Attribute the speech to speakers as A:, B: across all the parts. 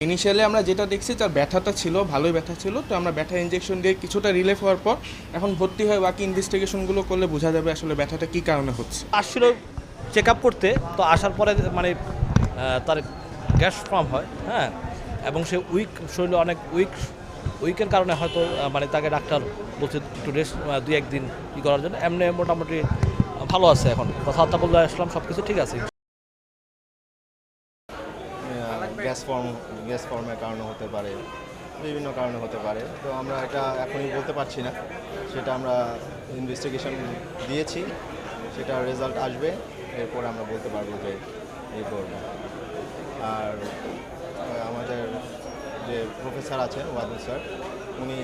A: Initially আমরা যেটা দেখছি, তার ব্যথাটা ছিল, ভালোই ব্যথা ছিল, তো আমরা ব্যথা ইঞ্জেকশন দিয়ে কিছুটা রিলিফ হওয়ার পর এখন ভর্তি হয়ে বাকি ইনভেস্টিগেশনগুলো করলে বোঝা যাবে আসলে ব্যথাটা কী কারণে হচ্ছে।
B: আসছিল চেক করতে, তো আসার পরে মানে তার গ্যাস ফর্ম হয় হ্যাঁ? এবং সে উইক শরীরে অনেক উইক উইকের কারণে হয়তো মানে তাকে ডাক্তার বলছে একটু রেস্ট দুই একদিন ই করার জন্য। এমনি মোটামুটি ভালো আছে এখন। কথাবার্তা বললে আসলাম সব কিছু ঠিক আছে।
C: গ্যাস ফর্ম গ্যাস ফর্মের কারণে হতে পারে, বিভিন্ন কারণে হতে পারে। তো আমরা এটা এখনই বলতে পারছি না। সেটা আমরা ইনভেস্টিগেশন দিয়েছি, সেটা রেজাল্ট আসবে। এরপর আমরা বলতে পারব যে এই করব। আর প্রফেসর আছেন ওয়াদুল স্যার। উনি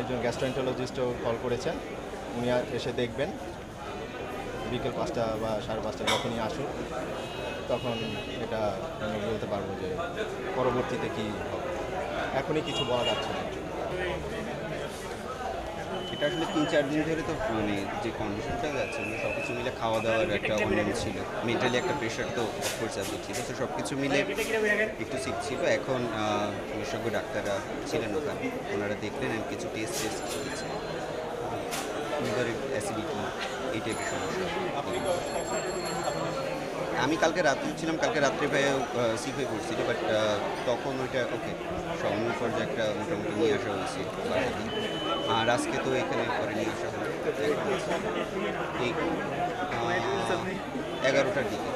C: একজন গ্যাস্ট্রোএন্টোলজিস্টও কল করেছেন। উনি এসে দেখবেন। বিকেল পাঁচটা বা সাড়ে পাঁচটা যখনই আসুন তখন এটা আমি বলতে পারব যে পরবর্তীতে কী হবে। এখনই কিছু বলা যাচ্ছে না।
D: এটা আসলে তিন চার দিন ধরে তো মানে যে কন্ডিশনটা যাচ্ছে মানে সব কিছু মিলে খাওয়া দাওয়ার একটা অনিয়ম ছিল। মেন্টালি একটা প্রেশার তো অফকোর্স আছে ছিল তো সব কিছু মিলে একটু সিক ছিল। এখন বিশেষজ্ঞ ডাক্তাররা ছিলেন ওখানে। ওনারা দেখলেন and কিছু টেস্ট টেস্ট করেছে। অ্যাসিডিটি এই টাইপের সমস্যা। আমি কালকে রাত্রে ছিলাম কালকে রাত্রে ভাই সিক হয়ে পড়ছিল বাট তখন ওইটা ওকে সময় পর্যায়ে একটা মোটামুটি নিয়ে আসা হয়েছে। আর আজকে তো এখানে করে নিয়ে আসা হলো এখন এগারোটার দিকে।